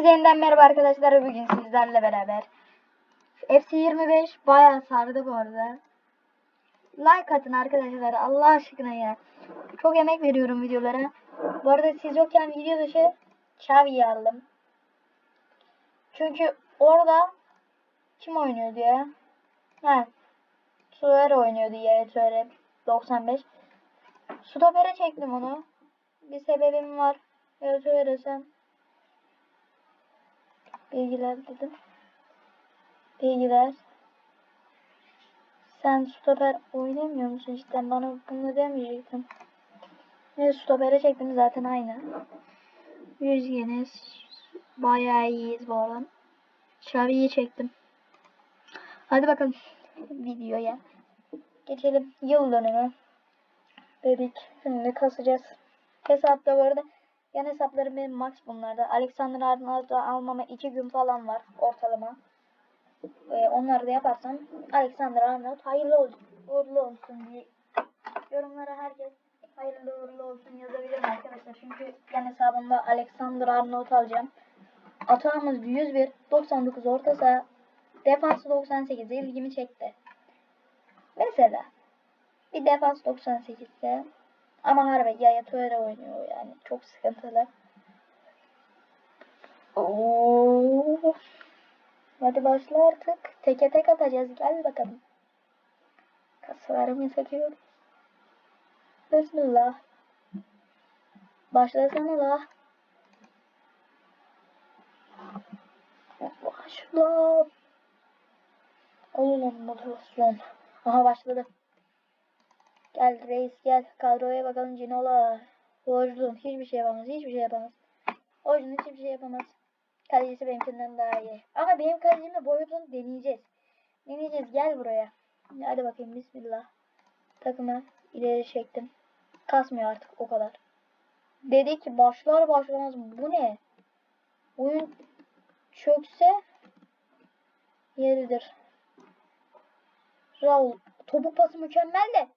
Hepinize yeniden merhaba arkadaşlar. Bugün sizlerle beraber FC 25 bayağı sardı bu arada. Like atın arkadaşlar Allah aşkına ya. Çok emek veriyorum videolara. Bu arada siz yokken video dışı Xavi'yi aldım. Çünkü orada kim oynuyordu ya? Ha. Suer oynuyordu ya Suer 95. Stoper'e çektim onu. Bir sebebim var. Evet öğretsem. Bilgiler dedim. Bilgiler. Sen stoper oynamıyor musun cidden? Bana bunu demeyecektin. Evet stopere çektim zaten aynı. Yüzgeniz. Bayağı iyiyiz bu arada. Xavi'yi çektim. Hadi bakalım videoya. Geçelim yıl dönümü. Dedik. Şimdi kasacağız. Hesapta bu arada yan hesaplarım benim max bunlarda. Alexander Arnold'u almama 2 gün falan var ortalama. Ee, onları da yaparsam Alexander Arnold hayırlı olsun, uğurlu olsun diye yorumlara herkes hayırlı uğurlu olsun yazabilir arkadaşlar. Çünkü yan hesabımda Alexander Arnold alacağım. Atağımız 101, 99 orta saha, defansı 98 ilgimi çekti. Mesela bir defans 98 ise ama harbi Yaya Toure oynuyor yani. Çok sıkıntılı. Oo. Hadi başla artık. Teke tek atacağız. Gel bakalım. Kaslarımı çekiyoruz. Bismillah. Başlasana la. Başla. Oğlum motivasyon. Aha başladı. Gel reis gel. Kadroya bakalım Cinola. Borclu'nun hiçbir şey yapamaz. Hiçbir şey yapamaz. Borclu'nun hiçbir şey yapamaz. Kalecisi benimkinden daha iyi. Ama benim kalecimle boyutunu deneyeceğiz. Deneyeceğiz. Gel buraya. Hadi bakayım. Bismillah. Takımı ileri çektim. Kasmıyor artık o kadar. Dedi ki başlar başlamaz. Bu ne? Oyun çökse yeridir. Raul. Topuk pası mükemmel de.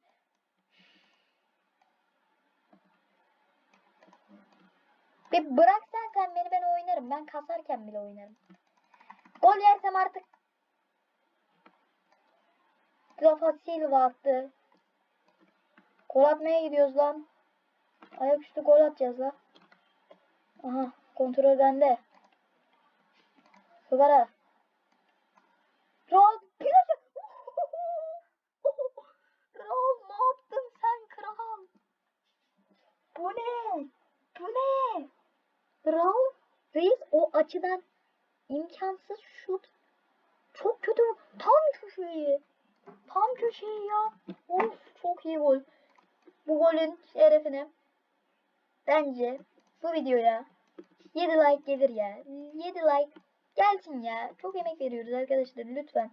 Bir bıraksan sen beni ben oynarım. Ben kasarken bile oynarım. Gol yersem artık Rafa Silva attı. Gol atmaya gidiyoruz lan. Ayaküstü gol atacağız la. Aha kontrol bende. Kıvara. Raul plase. Raul ne yaptın sen kral? Bu ne? Bu ne? Raul Reis o açıdan imkansız şut. Çok kötü. Tam köşeyi. Tam köşeyi ya. Of çok iyi gol. Bu golün şerefine bence bu videoya 7 like gelir ya. 7 like gelsin ya. Çok emek veriyoruz arkadaşlar lütfen.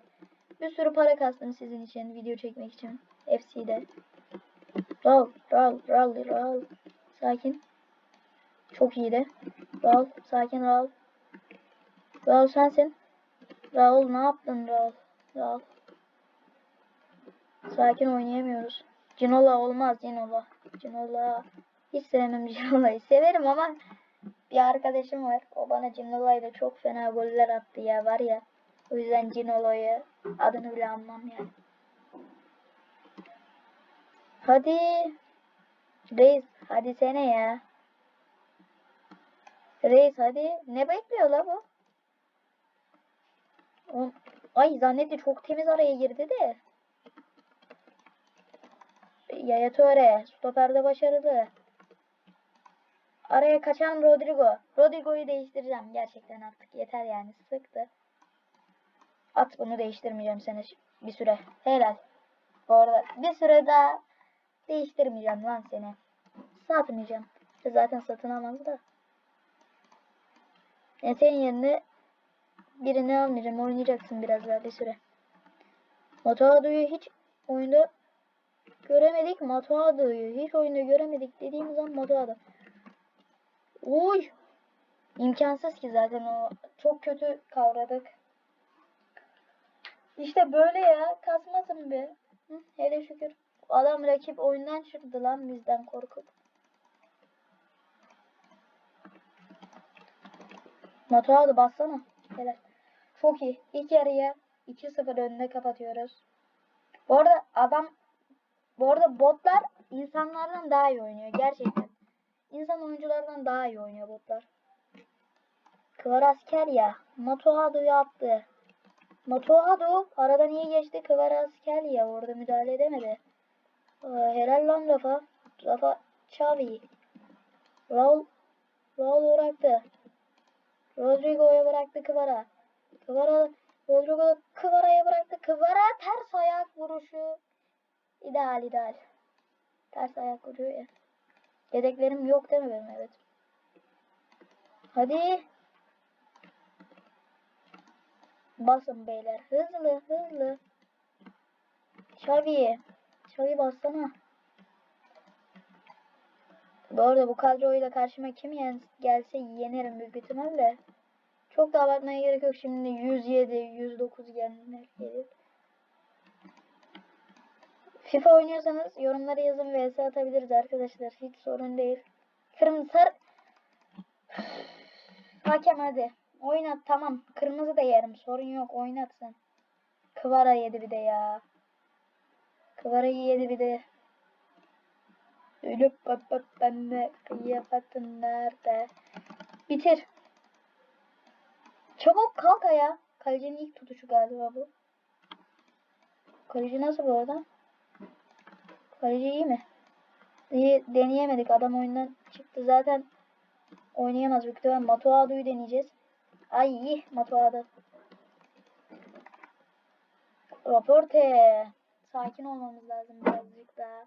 Bir sürü para kastım sizin için video çekmek için. FC'de. Raul, Raul, Raul, Raul. Sakin. Çok iyiydi. Raul, sakin Raul. Raul sensin. Raul ne yaptın Raul? Raul. Sakin oynayamıyoruz. Cinola olmaz Cinola. Cinola. Hiç sevmem Cinola'yı. Severim ama bir arkadaşım var. O bana Cinola'yla çok fena goller attı ya var ya. O yüzden Cinola'yı adını bile anmam yani. Hadi. Reis hadi sene ya. Reis hadi. Ne bekliyor la bu? Ay zannetti çok temiz araya girdi de. Yaya Toure. Stoperde başarılı. Araya kaçan Rodrigo. Rodrigo'yu değiştireceğim. Gerçekten artık yeter yani. Sıktı. At bunu değiştirmeyeceğim seni bir süre. Helal. Bu arada bir süre daha değiştirmeyeceğim lan seni. Satmayacağım. Zaten satın almaz da. Yani senin yerine birini almayacağım. Oynayacaksın biraz daha bir süre. Matuado'yu hiç oyunda göremedik. Matuado'yu hiç oyunda göremedik dediğimiz zaman Matuado. Uy! İmkansız ki zaten o. Çok kötü kavradık. İşte böyle ya. Kasmasın be. Hele şükür. Adam rakip oyundan çıktı lan bizden korkup. Matualı bassana. Helal. Çok iyi. İlk yarıya 2-0 önünde kapatıyoruz. Bu arada adam bu arada botlar insanlardan daha iyi oynuyor gerçekten. İnsan oyunculardan daha iyi oynuyor botlar. Kıvarasker ya. Matuado'yu attı. Matuado aradan iyi geçti. Kıvarasker ya orada müdahale edemedi. Ee, helal lan Rafa. Rafa Xavi. Raul Raul bıraktı. Rodrigo'ya bıraktı Kıvara. Kıvara Rodrigo Kıvara'ya bıraktı. Kıvara ters ayak vuruşu. İdeal ideal. Ters ayak vuruyor ya. Yedeklerim yok değil mi benim evet. Hadi. Basın beyler. Hızlı hızlı. Xavi. Xavi bassana. Bu arada bu kadroyla karşıma kim gelse yenerim büyük ihtimalle. Çok da abartmaya gerek yok. Şimdi 107, 109 gelenler gelir. FIFA oynuyorsanız yorumlara yazın vs atabiliriz arkadaşlar. Hiç sorun değil. Kırmızı. Hakem hadi. Oynat tamam. Kırmızı da yerim. Sorun yok. Oynat sen. Kıvara yedi bir de ya. Kıvara'yı yedi bir de. Ölüp öpüp bende kıyafetin nerede? Bitir. Çabuk kalk ayağa. Kalecinin ilk tutuşu galiba bu. Kaleci nasıl bu arada? Kaleci iyi mi? İyi deneyemedik. Adam oyundan çıktı. Zaten oynayamaz büyük ihtimalle. Matuado'yu deneyeceğiz. Ay iyi Matuado. Raporte. Sakin olmamız lazım birazcık daha.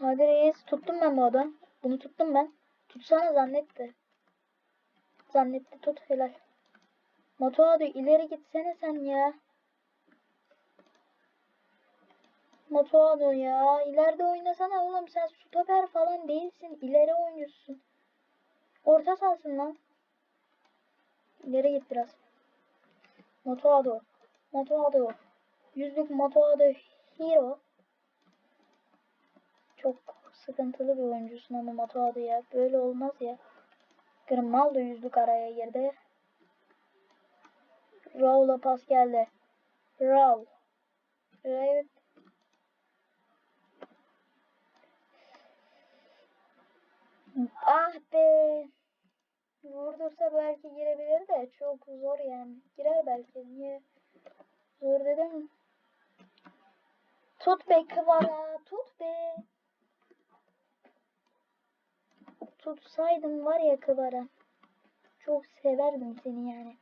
Hadi reis. Tuttum ben bu adam. Bunu tuttum ben. Tutsana zannetti. Zannetti tut helal. Matuado ileri gitsene sen ya. Matuado ya. ileride oynasana oğlum sen stoper falan değilsin. İleri oynuyorsun. Orta sahasın lan. İleri git biraz. Matuado. Matuado. Yüzlük Matuado hero. Çok sıkıntılı bir oyuncusun ama Matuado ya. Böyle olmaz ya. Grimaldo yüzlük araya girdi. Raul'a pas geldi. Raul. Evet. Ah be. Vurdursa belki girebilir de çok zor yani. Girer belki. Niye? Zor dedim. Tut be kıvara. Tut be. Tutsaydın var ya kıvara. Çok severdim seni yani.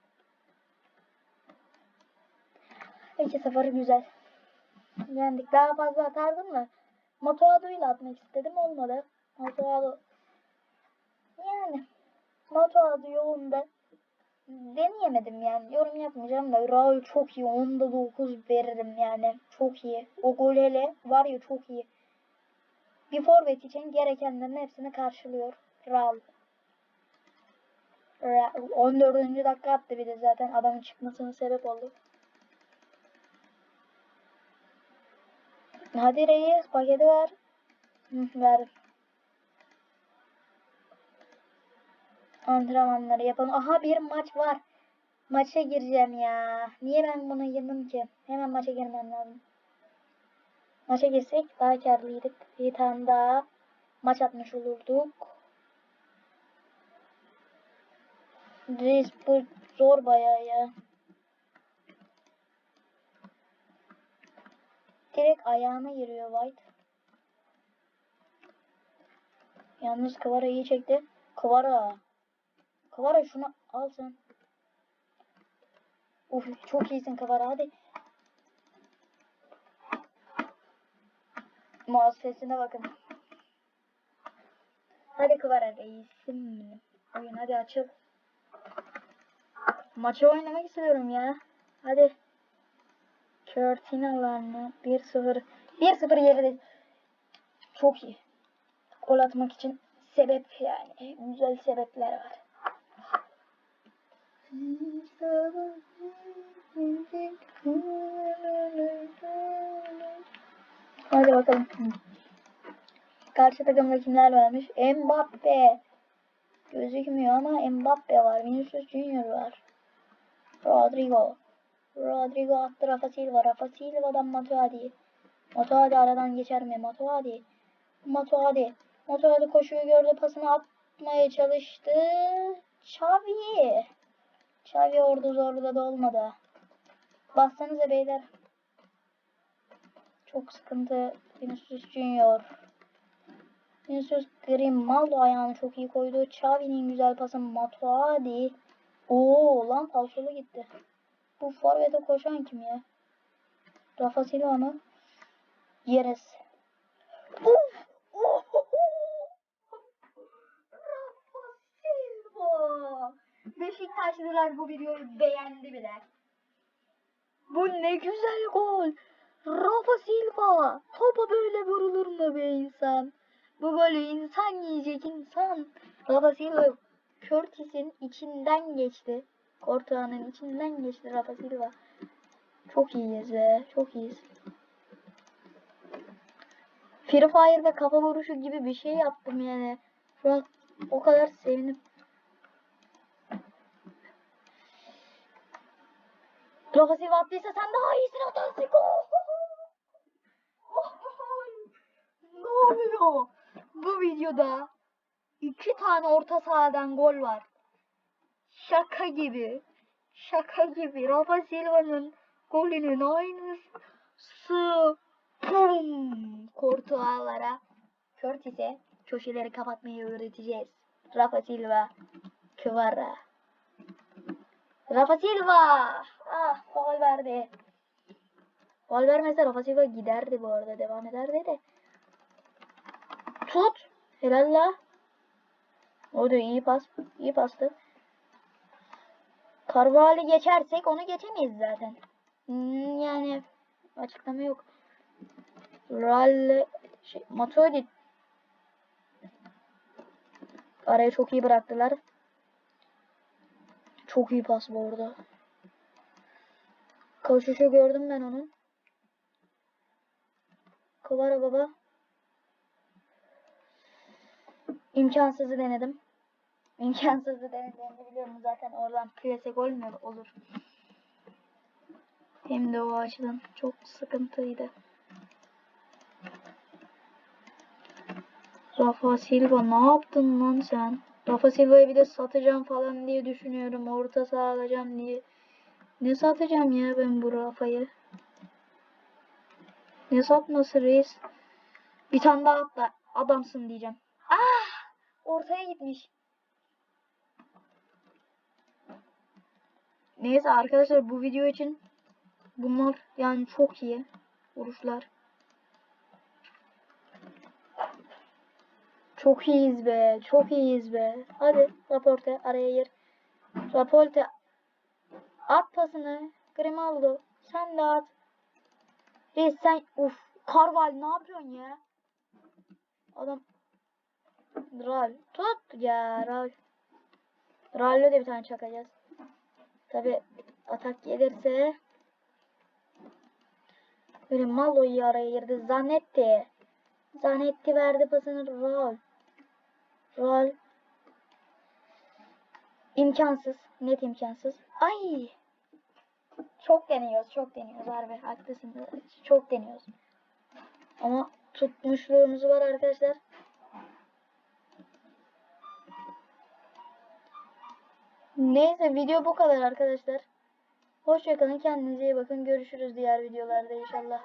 2-0 güzel. Yendik. Daha fazla atardım da Matuado ile atmak istedim. Olmadı. Matuado yani Matuado yolunda deneyemedim yani. Yorum yapmayacağım da Raul çok iyi. Onda 9 veririm yani. Çok iyi. O gol hele var ya çok iyi. Bir forvet için gerekenlerin hepsini karşılıyor. Raul 14. dakika attı bir de zaten adamın çıkmasına sebep oldu. Hadi reis paketi ver. Hı, ver. Antrenmanları yapalım. Aha bir maç var. Maça gireceğim ya. Niye ben buna girdim ki? Hemen maça girmem lazım. Maça girsek daha karlıydık. Bir tane daha maç atmış olurduk. Reis bu zor bayağı ya. Direkt ayağına giriyor White. Yalnız Kıvara iyi çekti. Kıvara. Kıvara şunu al sen. Uf çok iyisin Kıvara hadi. Mouse sesine bakın. Hadi Kıvara reisim. Oyun hadi açıl. Maçı oynamak istiyorum ya. Hadi. Körtinalarını 1-0 1-0 geride. Çok iyi. Gol atmak için sebep yani. Güzel sebepler var. Hadi bakalım. Karşı takımda kimler varmış? Mbappe. Gözükmüyor ama Mbappe var. Vinicius Junior var. Rodrigo. Rodrigo attı Rafa Silva. Rafa Silva'dan Matuidi. Matuidi aradan geçer mi? Matuidi. Matuidi. Matuidi koşuyu gördü. Pasını atmaya çalıştı. Xavi. Xavi orada zorladı olmadı. Bassanıza beyler. Çok sıkıntı. Vinicius Junior. Vinicius Grimaldo ayağını çok iyi koydu. Xavi'nin güzel pası Matuidi. Oo lan falsolu gitti. Bu forvete koşan kim ya? Rafa Silva mı? Yeres. Of! Oh! Rafa Silva. Beşiktaşlılar bu videoyu beğendi bile. Bu ne güzel gol. Rafa Silva. Topa böyle vurulur mu be insan? Bu böyle insan yiyecek insan. Rafa Silva Curtis'in içinden geçti. Kortağının içinden geçti Rafa Silva. Çok iyiyiz be. Çok iyiyiz. Free Fire'da kafa vuruşu gibi bir şey yaptım yani. Şu an o kadar sevindim. Rafa Silva attıysa sen daha iyisin atarsın. ne oluyor? Bu videoda iki tane orta sahadan gol var. Şaka gibi. Şaka gibi. Rafa Silva'nın golünün aynısı. Pum! Kortuağlara. Curtis'e köşeleri kapatmayı öğreteceğiz. Rafa Silva. Kvara. Rafa Silva. Ah gol verdi. Gol vermese Rafa Silva giderdi bu arada. Devam ederdi de. Tut. Helal la. O da iyi pas. iyi pastı. Carvalho geçersek onu geçemeyiz zaten. Hmm, yani açıklama yok. Ralle şey, Matuidi araya çok iyi bıraktılar. Çok iyi pas bu arada. Koşuşu gördüm ben onun. Kovara baba. İmkansızı denedim. İmkansızı denediğimi biliyorum zaten oradan plase gol mü olur. Hem de o açıdan çok sıkıntıydı. Rafa Silva ne yaptın lan sen? Rafa Silva'yı bir de satacağım falan diye düşünüyorum. Orta saha alacağım diye. Ne satacağım ya ben bu Rafa'yı? Ne satması reis? Bir tane daha atla. Adamsın diyeceğim. Ah! Ortaya gitmiş. Neyse arkadaşlar bu video için bunlar yani çok iyi vuruşlar. Çok iyiyiz be. Çok iyiyiz be. Hadi raporte araya gir. Raporte at pasını. Grimaldo sen de at. Reis sen uf Karval ne yapıyorsun ya? Adam Ral tut ya Ral. Ral'le de bir tane çakacağız. Tabi atak gelirse böyle Malo'yu araya girdi. Zanetti. Zanetti verdi pasını Rol. Rol. İmkansız. Net imkansız. Ay. Çok deniyoruz. Çok deniyoruz harbi. Haklısın. Çok deniyoruz. Ama tutmuşluğumuz var arkadaşlar. Neyse video bu kadar arkadaşlar. Hoşçakalın. Kendinize iyi bakın. Görüşürüz diğer videolarda inşallah.